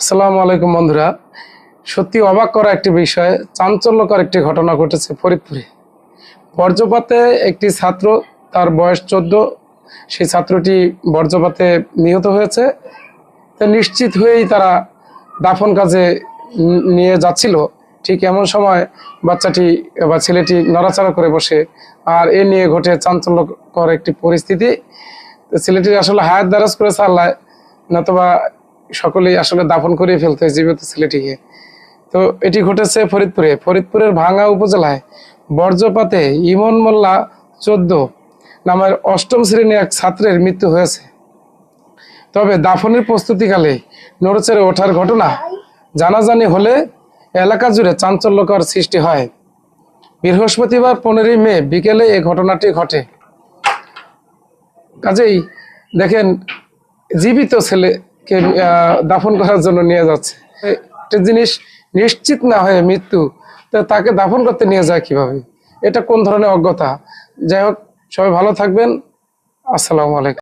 আসসালামু আলাইকুম বন্ধুরা। সত্যি অবাক করা একটি বিষয়, চাঞ্চল্যকর একটি ঘটনা ঘটেছে ফরিদপুরে। বর্জ্যপাতে একটি ছাত্র, তার বয়স চোদ্দ, সেই ছাত্রটি বর্জ্যপাতে নিহত হয়েছে। তো নিশ্চিত হয়েই তারা দাফন কাজে নিয়ে যাচ্ছিল। ঠিক এমন সময় বাচ্চাটি বা ছেলেটি নড়াচড়া করে বসে, আর এ নিয়ে ঘটে চাঞ্চল্যকর একটি পরিস্থিতি। ছেলেটি আসলে হায়াত দারাজ করে চাল্লায় নতুবা সকলেই আসলে দাফন করে ফেলতে জীবিত ছেলেটিকে। তো এটি ঘটেছে ফরিদপুরে। ফরিদপুরের ভাঙ্গা উপজেলায় বর্জ্যপাতে ইমন মোল্লা চোদ্দ নামের অষ্টম শ্রেণির এক ছাত্রের মৃত্যু হয়েছে। তবে দাফনের প্রস্তুতিকালে নড়চড়ে ওঠার ঘটনা জানাজানি হলে এলাকা জুড়ে চাঞ্চল্যকর সৃষ্টি হয়। বৃহস্পতিবার পনেরোই মে বিকেলে এই ঘটনাটি ঘটে। কাজেই দেখেন, জীবিত ছেলেকে আহ, দাফন করার জন্য নিয়ে যাচ্ছে। একটা জিনিস নিশ্চিত না হয়ে মৃত্যু তো তাকে দাফন করতে নিয়ে যায় কীভাবে? এটা কোন ধরনের অজ্ঞতা? যাই হোক সবাই ভালো থাকবেন। আসসালামু আলাইকুম।